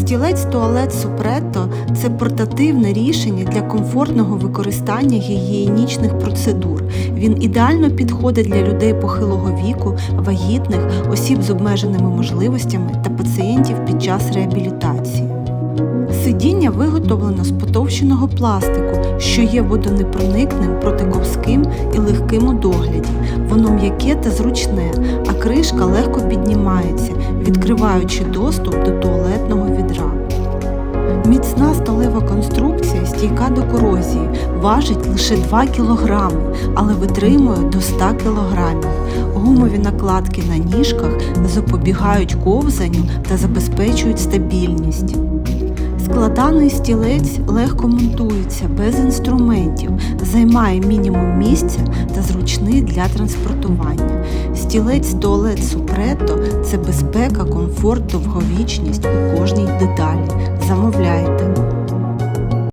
Стілець туалет Супретто це портативне рішення для комфортного використання гігієнічних процедур. Він ідеально підходить для людей похилого віку, вагітних, осіб з обмеженими можливостями та пацієнтів під час реабілітації. Сидіння виготовлено з потовщеного пластику, що є водонепроникним, протиковським і легким у догляді. Воно м'яке та зручне, а кришка легко піднімається, відкриваючи доступ до відра. Міцна сталева конструкція стійка до корозії, важить лише 2 кг, але витримує до 100 кг. Гумові накладки на ніжках запобігають ковзанню та забезпечують стабільність. Складаний стілець легко монтується без інструментів, займає мінімум місця та зручний для транспортування. Стілець туалет Супрето це безпека, комфорт, довговічність у кожній деталі. Замовляйте.